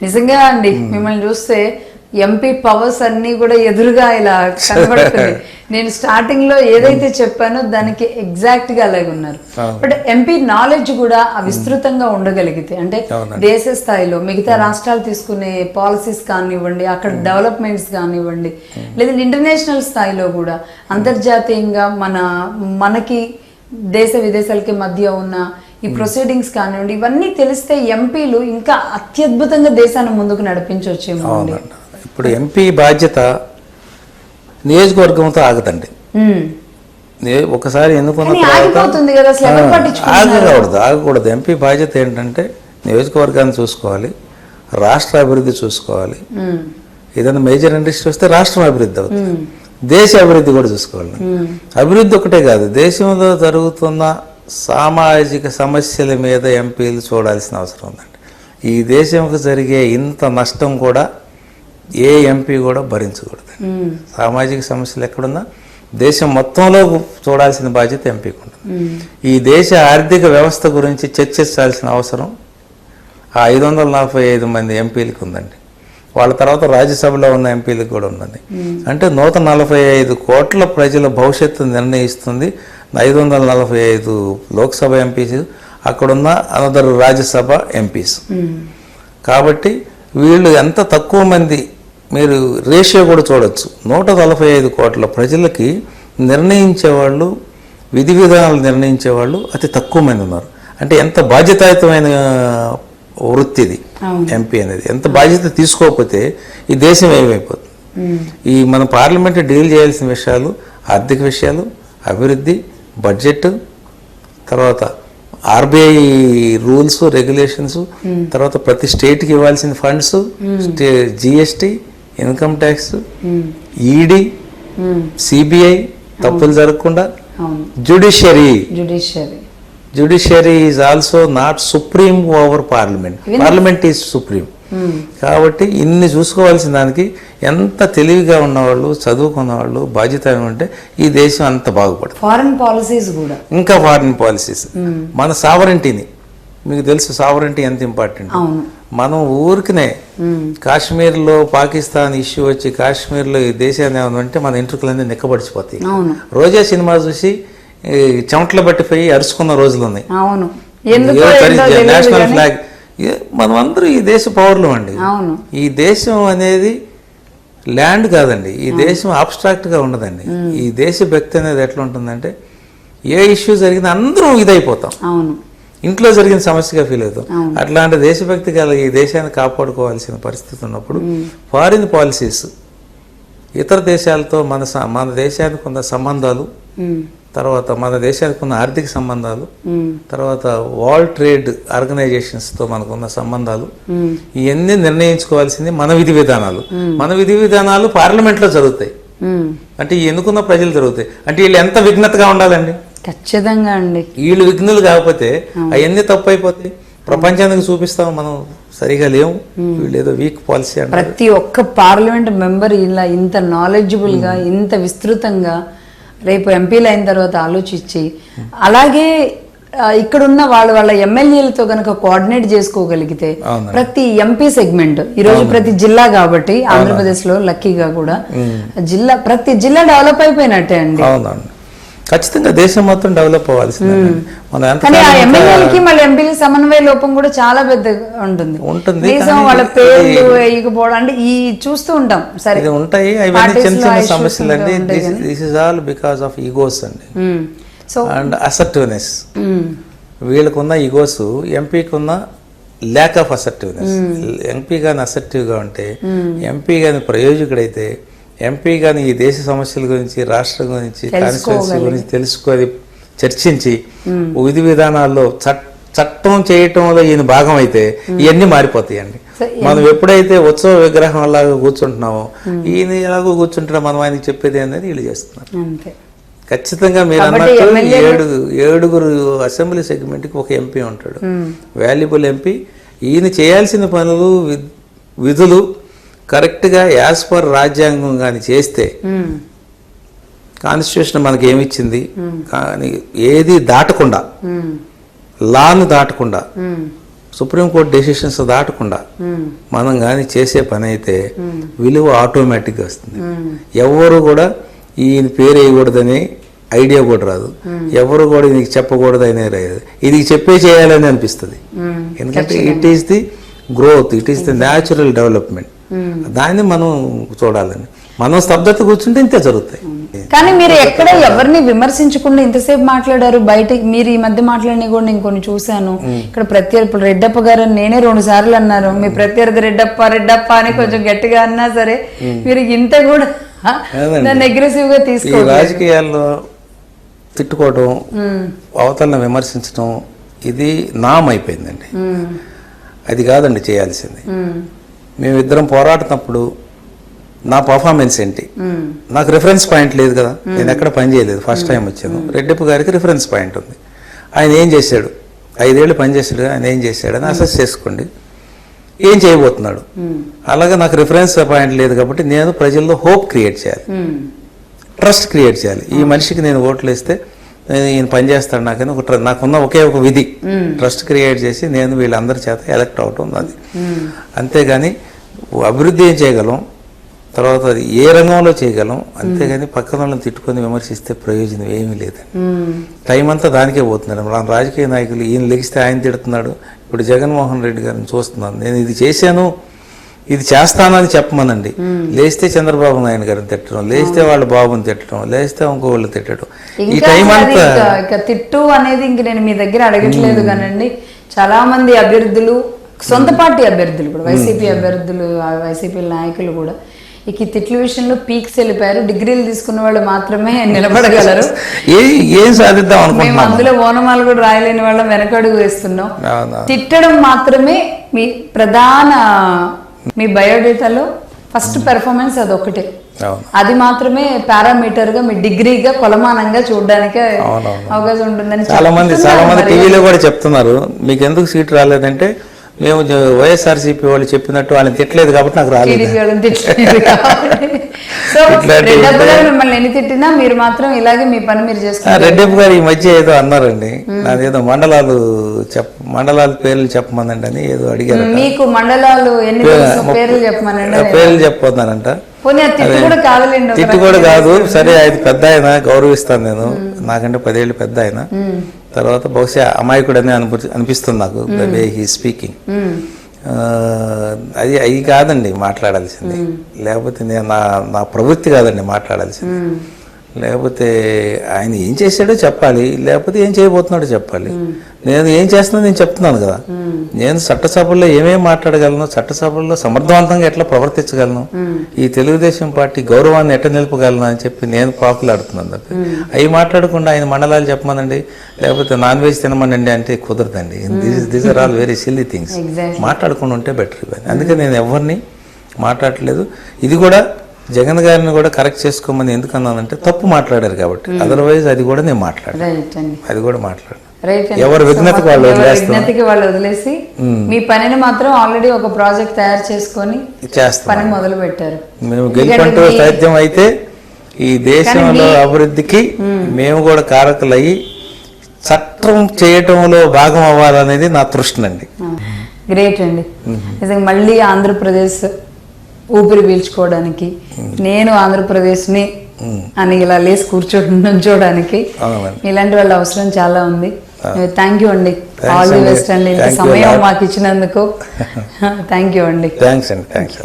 నిజంగా అండి మిమ్మల్ని చూస్తే ఎంపీ పవర్స్ అన్ని కూడా ఎదురుగా ఇలా కనబడుతుంది నేను స్టార్టింగ్లో ఏదైతే చెప్పానో దానికి ఎగ్జాక్ట్గా అలాగే ఉన్నారు. బట్ ఎంపీ నాలెడ్జ్ కూడా ఆ విస్తృతంగా ఉండగలిగితే అంటే దేశ స్థాయిలో మిగతా రాష్ట్రాలు తీసుకునే పాలసీస్ కానివ్వండి అక్కడ డెవలప్మెంట్స్ కానివ్వండి లేదా ఇంటర్నేషనల్ స్థాయిలో కూడా అంతర్జాతీయంగా మన మనకి దేశ విదేశాలకి మధ్య ఉన్న ఈ ప్రొసీడింగ్స్ కానివ్వండి ఇవన్నీ తెలిస్తే ఎంపీలు ఇంకా అత్యద్భుతంగా దేశాన్ని ముందుకు నడిపించవచ్చేమో అవునండి ఇప్పుడు ఎంపీ బాధ్యత నియోజకవర్గంతో ఆగదండి. ఒకసారి ఎన్నుకున్న ఆగకూడదు ఆగకూడదు. ఎంపీ బాధ్యత ఏంటంటే నియోజకవర్గాన్ని చూసుకోవాలి రాష్ట్ర అభివృద్ధి చూసుకోవాలి. ఏదైనా మేజర్ ఇండస్ట్రీ వస్తే రాష్ట్రం అభివృద్ధి అవుతుంది. దేశ అభివృద్ధి కూడా చూసుకోవాలి. అభివృద్ధి ఒకటే కాదు దేశంలో జరుగుతున్న సామాజిక సమస్యల మీద ఎంపీలు చూడాల్సిన అవసరం ఉందండి. ఈ దేశంకు జరిగే ఇంత నష్టం కూడా ఏ ఎంపీ కూడా భరించకూడదు. సామాజిక సమస్యలు ఎక్కడున్నా దేశం మొత్తంలో చూడాల్సిన బాధ్యత ఎంపీకి ఉంటుంది. ఈ దేశ ఆర్థిక వ్యవస్థ గురించి చర్చించాల్సిన అవసరం ఆ ఐదు వందల నలభై ఐదు మంది ఎంపీలకు ఉందండి. వాళ్ళ తర్వాత రాజ్యసభలో ఉన్న ఎంపీలకు కూడా ఉన్నది అంటే నూట నలభై ఐదు కోట్ల ప్రజల భవిష్యత్తు నిర్ణయిస్తుంది. ఐదు వందల నలభై ఐదు లోక్సభ ఎంపీస్ అక్కడున్న అనదర్ రాజ్యసభ ఎంపీస్. కాబట్టి వీళ్ళు ఎంత తక్కువ మంది మీరు రేషియో కూడా చూడొచ్చు నూట నలభై ఐదు కోట్ల ప్రజలకి నిర్ణయించేవాళ్ళు విధి విధానాలు నిర్ణయించేవాళ్ళు అతి తక్కువ మంది ఉన్నారు అంటే ఎంత బాధ్యతాయుతమైన వృత్తి ఇది. ఎంపీ అనేది ఎంత బాధ్యత తీసుకోకపోతే ఈ దేశం ఏమైపోతుంది. ఈ మన పార్లమెంట్ డీల్ చేయాల్సిన విషయాలు ఆర్థిక విషయాలు అభివృద్ధి బడ్జెట్ తర్వాత ఆర్బీఐ రూల్స్ రెగ్యులేషన్స్ తర్వాత ప్రతి స్టేట్కి ఇవ్వాల్సిన funds stay GST income tax ED. CBI తప్పులు జరగకుండా అవును. Judiciary. Judiciary judiciary is also not supreme over parliament. Parliament is supreme. కాబట్టి ఇన్ని చూసుకోవాల్సిన దానికి ఎంత తెలివిగా ఉన్నవాళ్ళు చదువుకున్న వాళ్ళు బాధ్యత ఉంటే ఈ దేశం అంత బాగుపడుతుంది ఫారెన్ పాలసీస్ కూడా. ఇంకా ఫారిన్ పాలసీస్ మన సావరంటీని మీకు తెలుసు సావరంటీ ఎంత ఇంపార్టెంట్ మనం ఊరికినే కాశ్మీర్లో పాకిస్తాన్ ఇష్యూ వచ్చి కాశ్మీర్లో ఈ దేశాన్ని ఉంటే మన ఇంట్రుకలన్నీ నిక్కబడిచిపోతాయి. రోజా సినిమా చూసి ఈ చెమటలు పట్టిపోయి అరుచుకున్న రోజులు ఉన్నాయి. నేషనల్ ఫ్లాగ్ ఏ- మనం అందరూ ఈ దేశ పౌరులు అండి. ఈ దేశం అనేది ల్యాండ్ కాదండి. ఈ దేశం abstract గా ఉండదండి ఈ దేశ భక్తి అనేది ఎట్లా ఉంటుందంటే ఏ ఇష్యూ జరిగినా అందరం ఇదైపోతాం. అవును. ఇంట్లో జరిగిన సమస్యగా ఫీల్ అవుతాం. అట్లాంటి దేశభక్తి గల ఈ దేశాన్ని కాపాడుకోవాల్సిన పరిస్థితి ఉన్నప్పుడు ఫారిన్ పాలసీస్ ఇతర దేశాలతో మన మన దేశానికి ఉన్న సంబంధాలు. తర్వాత మన దేశానికి ఉన్న ఆర్థిక సంబంధాలు. తర్వాత వరల్డ్ ట్రేడ్ ఆర్గనైజేషన్స్తో మనకున్న సంబంధాలు. ఇవన్నీ నిర్ణయించుకోవాల్సింది మన విధి విధానాలు. మన విధి విధానాలు పార్లమెంట్లో జరుగుతాయి. ఉమ్. అంటే ఎన్నుకున్న ప్రజలు జరుగుతాయి. అంటే వీళ్ళు ఎంత విఘ్నతగా ఉండాలండి? ఖచ్చితంగా అండి. వీళ్ళు విఘ్నులు కాకపోతే అవన్నీ తప్పు అయిపోతాయి ప్రపంచానికి చూపిస్తాం మనం సరిగా లేవు. వీళ్ళు ఏదో వీక్ పాలసీ ప్రతి ఒక్క పార్లమెంట్ మెంబర్ ఇలా ఇంత నాలెడ్జబుల్గా ఇంత విస్తృతంగా రేపు ఎంపీలు అయిన తర్వాత ఆలోచించి అలాగే ఇక్కడున్న వాళ్ళ వాళ్ళ ఎమ్మెల్యేలతో గనక కోఆర్డినేట్ చేసుకోగలిగితే. ప్రతి ఎంపీ సెగ్మెంట్ ఈ రోజు ప్రతి జిల్లా కాబట్టి ఆంధ్రప్రదేశ్లో లక్కీగా కూడా జిల్లా ప్రతి జిల్లా డెవలప్ అయిపోయినట్టే అండి. ఖచ్చితంగా దేశం మొత్తం డెవలప్ అవ్వాల్సిందే. మనం కానీ ఆ ఎమ్మెల్యేలకి మళ్ళీ ఎంపీల సమన్వయ లోపం కూడా చాలా పెద్దగా ఉంటుంది. ఉంటుంది, వాళ్ళ పేర్లు వేయకపోవడం అంటే ఈ చూస్తూ ఉంటాం. సరే ఇది ఉంటాయి అవన్నీ చిన్న చిన్న సమస్యలు అండి. This is all because of egos అండి. So and assertiveness. వీళ్ళకున్న ఈగోస్ ఎంపీకి ఉన్న ల్యాక్ ఆఫ్ అసర్టివ్నెస్ ఎంపీ కానీ అసర్టివ్గా ఉంటే ఎంపీ కానీ ప్రయోజకుడైతే ఎంపీ కానీ ఈ దేశ సమస్యల గురించి రాష్ట్రం గురించి కాన్స్టిట్యున్సీ గురించి తెలుసుకొని చర్చించి విధి విధానాల్లో చట్ చట్టం చేయటంలో ఈయన భాగం అయితే ఇవన్నీ మారిపోతాయండి. మనం ఎప్పుడైతే ఉత్సవ విగ్రహం లాగా కూర్చుంటున్నామో ఈయన ఎలాగో కూర్చుంటాడో మనం ఆయనకి చెప్పేది అనేది వీళ్ళు చేస్తున్నారు. ఖచ్చితంగా మీరు అన్నట్టు ఏడు ఏడుగురు అసెంబ్లీ సెగ్మెంట్కి ఒక ఎంపీ ఉంటాడు. Valuable MP. ఈయన చేయాల్సిన పనులు విధ్- విధులు కరెక్ట్గా యాజ్ పర్ రాజ్యాంగం కానీ చేస్తే. కాన్స్టిట్యూషన్ మనకి ఏమిచ్చింది? కానీ ఏది దాటకుండా. లాను దాటకుండా. సుప్రీంకోర్టు డెసిషన్స్ దాటకుండా మనం కానీ చేసే పని అయితే విలువ ఆటోమేటిక్గా వస్తుంది. ఎవరు కూడా ఈయన పేరు వేయకూడదని ఐడియా కూడా రాదు. ఎవరు కూడా నీకు చెప్పకూడదు అనే రాదు ఇది చెప్పే చేయాలని అనిపిస్తుంది. ఎందుకంటే it is the growth it is the natural development దాన్ని మనం చూడాలని. మనం స్తబ్దత కూర్చుంటే ఇంతే జరుగుతాయి. కానీ మీరు ఎక్కడ ఎవరిని విమర్శించకుండా ఇంతసేపు మాట్లాడారు? బయటకి మీరు ఈ మధ్య మాట్లాడిన కూడా నేను కొన్ని చూశాను. ఇక్కడ ప్రత్యర్థి రెడ్డప్ప గారు అని నేనే రెండు సార్లు అన్నారు. మీ ప్రత్యర్థి రెడ్డప్ప రెడ్డప్ప అని కొంచెం గట్టిగా అన్నా సరే మీరు ఇంత కూడా. నన్ను అగ్రెసివ్గా తీసుకో రాజకీయాల్లో తిట్టుకోవడం అవతలను విమర్శించడం ఇది నామ్ అయిపోయిందండి అది కాదండి చేయాల్సింది. మేమిద్దరం పోరాడుతున్నప్పుడు నా పర్ఫార్మెన్స్ ఏంటి? నాకు రిఫరెన్స్ పాయింట్ లేదు కదా. నేను ఎక్కడ పని చేయలేదు. ఫస్ట్ టైం వచ్చాను. రెడ్డప్ప గారికి రిఫరెన్స్ పాయింట్ ఉంది. ఆయన ఏం చేశాడు? ఐదేళ్ళు పని చేశాడు. ఆయన ఏం చేశాడు? అని అసెస్ చేసుకోండి. ఏం చేయబోతున్నాడు? అలాగే నాకు రిఫరెన్స్ పాయింట్ లేదు కాబట్టి నేను ప్రజల్లో హోప్ క్రియేట్ చేయాలి. ట్రస్ట్ క్రియేట్ చేయాలి. ఈ మనిషికి నేను ఓట్లు వేస్తే ఈయన పని చేస్తాడు నాకని ఒక నాకున్న ఒకే ఒక విధి. ట్రస్ట్ క్రియేట్ చేసి నేను వీళ్ళందరి చేత ఎలక్ట్ అవటం అది. అంతేగాని అభివృద్ధి ఏం చేయగలం? తర్వాత అది ఏ రంగంలో చేయగలం? అంతేగాని పక్కన వాళ్ళని తిట్టుకొని విమర్శిస్తే ప్రయోజనం ఏమీ లేదండి టైం అంతా దానికే పోతున్నాడు మన రాజకీయ నాయకులు ఈయన లెగిస్తే ఆయన తిడుతున్నాడు. ఇప్పుడు జగన్మోహన్ రెడ్డి గారిని చూస్తున్నాను. నేను ఇది చేశాను. ఇది చేస్తానని చెప్పమనండి. లేస్తే చంద్రబాబు నాయుడు గారిని తిట్టడం లేస్తే వాళ్ళ బాబుని తిట్టడం లేస్తే ఇంకోళ్ళు తిట్టడం. ఈ టైం అంతా తిట్టు అనేది ఇంక నేను మీ దగ్గర అడగట్లేదు కానండి. చాలా మంది అభ్యర్థులు సొంత పార్టీ అభ్యర్థులు కూడా వైసీపీ అభ్యర్థులు వైసీపీ నాయకులు కూడా. ఇక తిట్ల విషయంలో పీక్స్ వెళ్ళిపోయారు. డిగ్రీలు తీసుకున్న వాళ్ళు మాత్రమే నిలబడగలరు. ఏ సాధిద్దాం అందులో ఓనమాలు కూడా రాయలేని వాళ్ళం వెనకడుగు వేస్తున్నాం. తిట్టడం మాత్రమే మీ ప్రధాన మీ బయోడేటాలో ఫస్ట్ పెర్ఫార్మెన్స్ అదొకటే అవును అది మాత్రమే పారామీటర్గా మీ డిగ్రీగా కొలమానంగా చూడడానికి. అవకాశం ఉంటుందని చాలా మంది చాలా మంది. టీవీలో కూడా చెప్తున్నారు మీకు ఎందుకు సీట్ రాలేదంటే మేము వైఎస్ఆర్సీపీ వాళ్ళు చెప్పినట్టు వాళ్ళని తిట్టలేదు కాబట్టి నాకు రాలేదు. తిట్టినా మీరు మాత్రం ఇలాగే మీ పని మీరు రెడ్డప్ప గారు ఈ మధ్య ఏదో అన్నారండి. నాదేదో మండలాలు చెప్ మండలాల పేర్లు చెప్పమనండి అని ఏదో అడిగారు మీకు మండలాలు ఎన్ని పేర్లు చెప్పమనండి. పేర్లు చెప్పొద్దానంట. తిట్టు కూడా కాదు. సరే ఆయన పెద్ద ఆయన గౌరవిస్తాను నేను. నాకంటే పదేళ్ళు పెద్ద ఆయన. తర్వాత బహుశా అమాయకుడని అనిపి అనిపిస్తుంది నాకు ద వే హీ స్పీకింగ్. అది అవి కాదండి మాట్లాడాల్సింది. లేకపోతే నేను నా నా ప్రవృత్తి కాదండి మాట్లాడాల్సింది. లేకపోతే ఆయన ఏం చేశాడో చెప్పాలి లేకపోతే ఏం చేయబోతున్నాడో చెప్పాలి. నేను ఏం చేస్తున్నా నేను చెప్తున్నాను కదా. నేను చట్టసభల్లో ఏమేమి మాట్లాడగలను చట్టసభల్లో సమర్థవంతంగా ఎట్లా ప్రవర్తించగలను ఈ తెలుగుదేశం పార్టీ గౌరవాన్ని ఎట్లా నిలుపగలను అని చెప్పి నేను పాకులాడుతున్నాను తప్ప. అవి మాట్లాడకుండా ఆయన మండలాలు చెప్పమనండి లేకపోతే నాన్ వెజ్ తినమనండి అంటే కుదరదండి. These are all very silly things. మాట్లాడకుండా ఉంటే బెటర్ ఇవన్నీ. అందుకే నేను ఎవరిని మాట్లాడట్లేదు. ఇది కూడా జగన్ గారిని కూడా కరెక్ట్ చేసుకోమని ఎందుకు అన్నానంటే తప్పు మాట్లాడారు కాబట్టి. అదర్వైజ్ అది కూడా నేను మాట్లాడాను. అండి. అది కూడా మాట్లాడాను. అండి. ఎవరి మొత్తం వాళ్ళు. విఘ్నతకి వాళ్ళు వదిలేసి మీ పనిని మాత్రం ఆల్రెడీ ఒక ప్రాజెక్ట్ తయారు చేసుకొని పని మొదలు పెట్టారు మేము గెలుపంటూ సాధ్యం అయితే ఈ దేశంలో అభివృద్ధికి మేము. కూడా కారకులయ్యి చట్టం చేయటంలో భాగం అవ్వాలనేది నా తృష్ణండి. గ్రేట్ అండి. మళ్ళీ ఆంధ్రప్రదేశ్ ఊపిరి పీల్చుకోవడానికి నేను ఆంధ్రప్రదేశ్ని అని ఇలా లేసి కూర్చోవడం నుంచోడానికి. ఇలాంటి వాళ్ళ అవసరం చాలా ఉంది. థ్యాంక్ యూ అండి. All the. బెస్ట్ అండి. ఇంత సమయం. మాకు ఇచ్చినందుకు. థ్యాంక్ యూ అండి. థ్యాంక్స్ అండి. థ్యాంక్స్